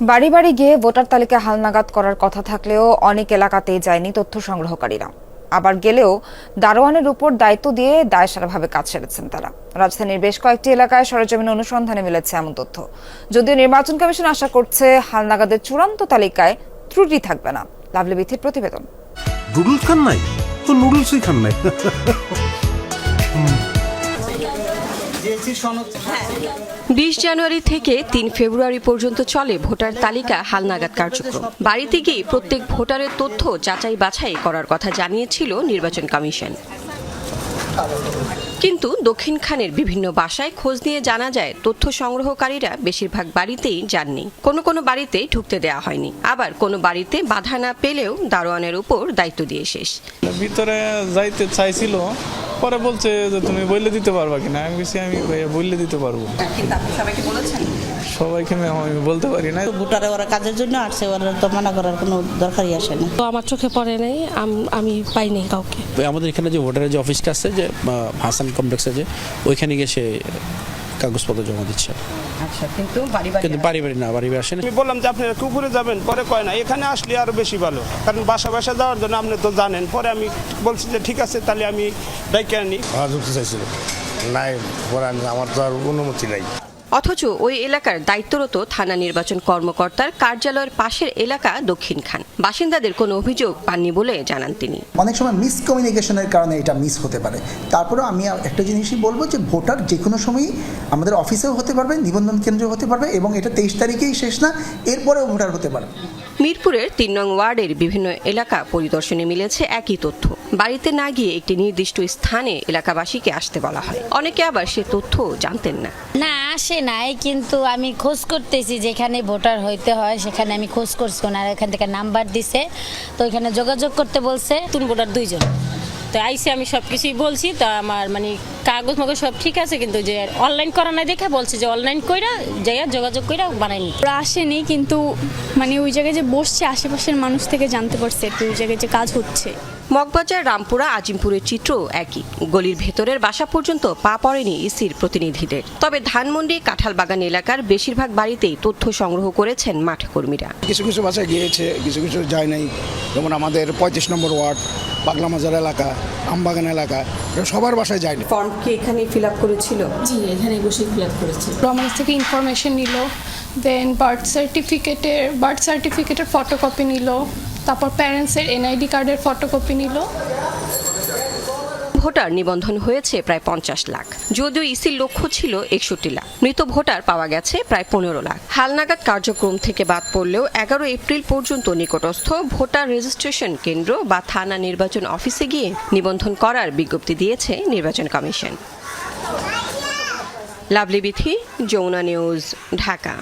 বাড়ি বাড়ি গিয়ে ভোটার তালিকা হালনাগাদ করার কথা থাকলেও অনেক এলাকাতেই যায়নি তথ্য সংগ্রহকারীরা। আবার গেলেও দারোয়ানের উপর দায়িত্ব দিয়ে দায়সারাভাবে কাজ সেরেছেন তারা। রাজধানীর বেশ কয়েকটি এলাকায় সরেজমিন অনুসন্ধানে মিলেছে এমন তথ্য। যদিও নির্বাচন কমিশন আশা করছে হালনাগাদের চূড়ান্ত তালিকায় ত্রুটি থাকবে না। লাভলি বিথির প্রতিবেদন। নুডলস খান নাই? তো নুডলসই খান নাই। বিশ জানুয়ারি থেকে তিন ফেব্রুয়ারি পর্যন্ত চলে ভোটার তালিকা হালনাগাদ কার্যক্রম। বাড়িতে গিয়ে প্রত্যেক ভোটারের তথ্য যাচাই বাছাই করার কথা জানিয়েছিল নির্বাচন কমিশন। কিন্তু দক্ষিণ খানের বিভিন্ন বাসায় খোঁজ নিয়ে জানা যায় তথ্য সংগ্রহকারীরা বেশিরভাগ বাড়িতেই যাননি। কোনো কোনো বাড়িতে ঢুকতে দেওয়া হয়নি। আবার কোনো বাড়িতে বাধা না পেলেও দারোয়ানের উপর দায়িত্ব দিয়ে শেষ। ভিতরে যাইতে চাইছিল পরে বলছে যে তুমি বললে দিতে পারবা কিনা? আমি বলছি আমি ভাইয়া বললে দিতে পারব। সবাইকে আমি আমি বলতে পারি না ভোটারে ওরা কাজের জন্য আসছে ওরা তো মানা করার কোনো দরকারই আসে না। তো আমার চোখে পড়ে নাই আমি আমি পাইনি কাউকে। আমাদের এখানে যে ভোটারের যে অফিসটা আছে যে হাসান কমপ্লেক্সে যে ওইখানে গিয়ে সে কাগজপত্র জমা দিচ্ছে। কিন্তু বাড়ি বাড়ি না বাড়ি বাড়ি আসেন আমি বললাম যে আপনারা কুকুরে যাবেন? পরে কয় না এখানে আসলে আরও বেশি ভালো। কারণ বাসা বাসা যাওয়ার জন্য আপনি তো জানেন। পরে আমি বলছি যে ঠিক আছে তাহলে আমি ডাইকে আনি। হ্যাঁ ঢুকতে চাইছিল। নাই পরে আমি- আমার তো আর অনুমতি নাই। অথচ ওই এলাকার দায়িত্বরত থানা নির্বাচন কর্মকর্তার কার্যালয়ের পাশের এলাকা দক্ষিণ খান। বাসিন্দাদের কোনো অভিযোগ পাননি বলে জানান তিনি। অনেক সময় মিসকমিউনিকেশনের কারণে এটা মিস হতে পারে। তারপরে আমি একটা জিনিসই বলব যে ভোটার যে কোনো সময়ই আমাদের অফিসেও হতে পারবে, নিবন্ধন কেন্দ্রেও হতে পারবে এবং এটা তেইশ তারিখেই শেষ না, এরপরেও ভোটার হতে পারবে। মিরপুরের তিন নং ওয়ার্ডের বিভিন্ন এলাকা পরিদর্শনে মিলেছে একই তথ্য। বাড়িতে না গিয়ে একটি নির্দিষ্ট স্থানে এলাকাবাসীকে আসতে বলা হয়। অনেকে আবার সে তথ্য জানতেন না। না, আসে নাই, কিন্তু আমি খোঁজ করতেছি যেখানে ভোটার হইতে হয়, সেখানে আমি খোঁজ করছি। ওনারা এখান থেকে নাম্বার দিছে, তো ওইখানে যোগাযোগ করতে বলছে নতুন ভোটার, দুইজন। তো আইসি আমি সব কিছুই বলছি তা আমার মানে কাগজ মাগজ সব ঠিক আছে কিন্তু যে অনলাইন করা নাই দেখে বলছে যে অনলাইন কইরা যাইয়া যোগাযোগ কইরা বানাইনি ওরা আসেনি কিন্তু মানে ওই জায়গায় যে বসছে আশেপাশের মানুষ থেকে জানতে পারছে একটু ওই জায়গায় যে কাজ হচ্ছে। মগবাজার রামপুরা আজিমপুরের চিত্র একই। গলির ভেতরের বাসা পর্যন্ত পা পড়েনি ইসির প্রতিনিধিদের। তবে ধানমন্ডি কাঁঠালবাগান এলাকার বেশিরভাগ বাড়িতেই তথ্য সংগ্রহ করেছেন মাঠ কর্মীরা। কিছু কিছু বাসায় গিয়েছে কিছু কিছু যায় নাই। যেমন আমাদের পঁয়ত্রিশ নম্বর ওয়ার্ড পাগলা মাজার এলাকা আমবাগান এলাকা এটা সবার বাসায় যায়নি ফর্ম কি এখানে ফিল আপ করেছিল? জি এখানে বসে ফিল আপ করেছে। আমার থেকে ইনফরমেশন নিল দেন বার্থ সার্টিফিকেটের বার্থ সার্টিফিকেটের ফটোকপি নিল তারপর প্যারেন্টসের এনআইডি কার্ডের ফটোকপি নিল ভোটার নিবন্ধন হয়েছে প্রায় পঞ্চাশ লাখ। যদিও ইসির লক্ষ্য ছিল একষট্টি লাখ। মৃত ভোটার পাওয়া গেছে প্রায় পনেরো লাখ। হালনাগাদ কার্যক্রম থেকে বাদ পড়লেও এগারো এপ্রিল পর্যন্ত নিকটস্থ ভোটার রেজিস্ট্রেশন কেন্দ্র বা থানা নির্বাচন অফিসে গিয়ে নিবন্ধন করার বিজ্ঞপ্তি দিয়েছে নির্বাচন কমিশন। লাভলি বিথি, যমুনা নিউজ, ঢাকা।